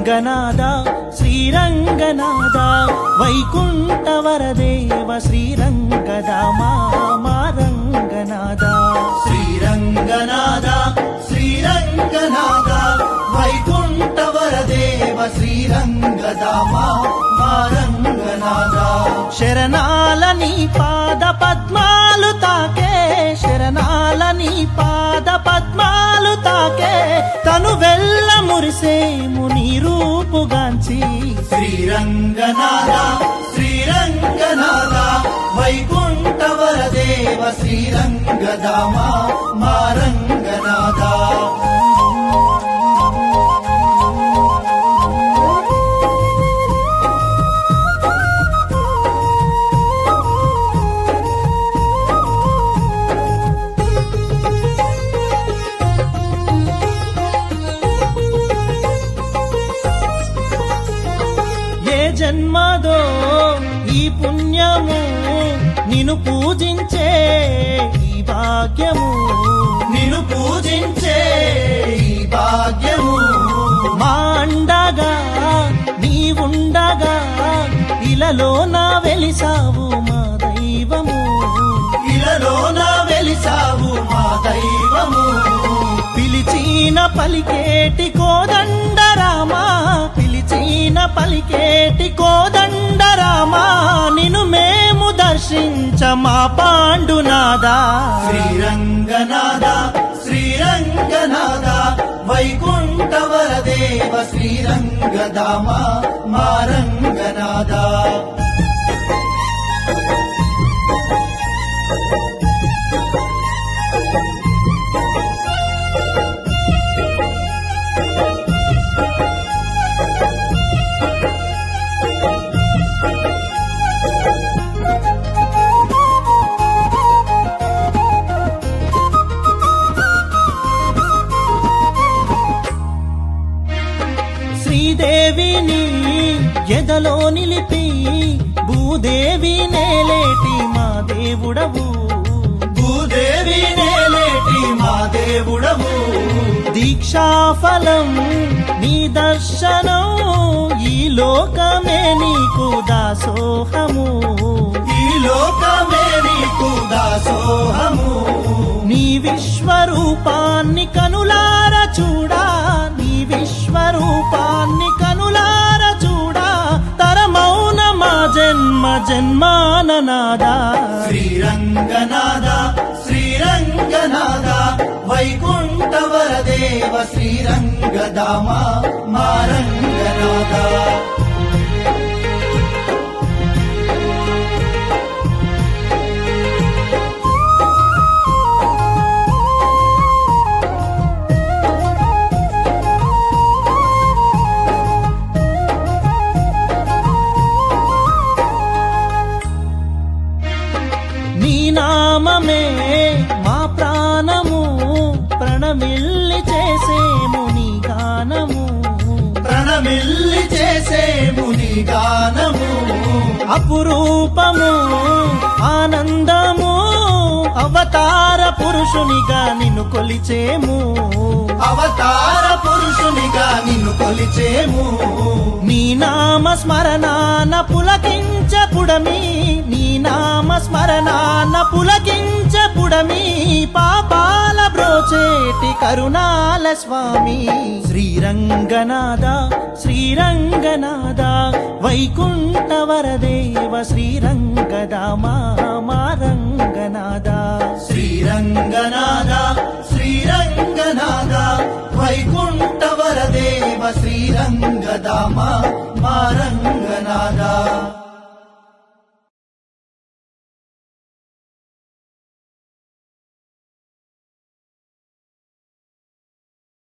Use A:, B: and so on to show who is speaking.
A: శ్రీరంగనాథ శ్రీరంగనాథ వైకుంఠ వరదేవ శ్రీరంగదామా రంగనాథ శ్రీరంగనాథ శ్రీరంగనాథ వైకుంఠ వరదేవ శ్రీరంగదామా రంగనాథ శరణాల నీ పాద పద్మాలు తాకే శరణాల నీ పాద పద్మాలు తాకే తను వెళ్ళ మురిసేము నీ రూపుగాంచి శ్రీరంగనాథ శ్రీరంగనాథ వైకుంఠ వరదేవ శ్రీరంగదామా జన్మదో ఈ పుణ్యము నిన్ను పూజించే ఈ భాగ్యము. నిన్ను పూజించే ఈ భాగ్యము. మా అండగా నీవుండగా ఇలలో నా వెలిసావు మా దైవము. ఇలలో నా వెలిసావు మా దైవము. పిలిచిన పలికేటి కోదండరామా? చీన పలికేటి కోదండరామా నిను మేము దర్శించ మా పాండునాదా శ్రీరంగనాదా శ్రీరంగనాదా వైకుంఠ వరదేవ శ్రీరంగదామా మా you. శ్రీదేవిని ఎదలో నిలిపి భూదేవి నేలేటి మా దేవుడవు. భూదేవి నేలేటి మా దేవుడవు. దీక్షాఫలం నీ దర్శనం ఈ లోకమే నీకు దాసోహము. ఈ లోకమే నీకు దాసోహము. నీ విశ్వరూపాన్ని కనులార చూడా జన్మ జన్మాననాదా శ్రీరంగనాద శ్రీరంగనాద వైకుంఠ వరదేవ శ్రీరంగదామా మా గానము అపురూపము ఆనందము అవతార పురుషునిగా నిన్ను కొలిచేము. అవతార పురుషునిగా నిన్ను కొలిచేము. నీ నామ స్మరణాన పులకించ పుడమి నీ నామ స్మరణాన పులకించ పుడమి పాపాల బ్రోచేటి కరుణాల స్వామి. శ్రీరంగనాథ శ్రీరంగనాథ వైకుంఠ వరదేవ శ్రీరంగదామా మా రంగనాథ శ్రీరంగనాథ వైకుంఠ వరదేవ శ్రీరంగదామా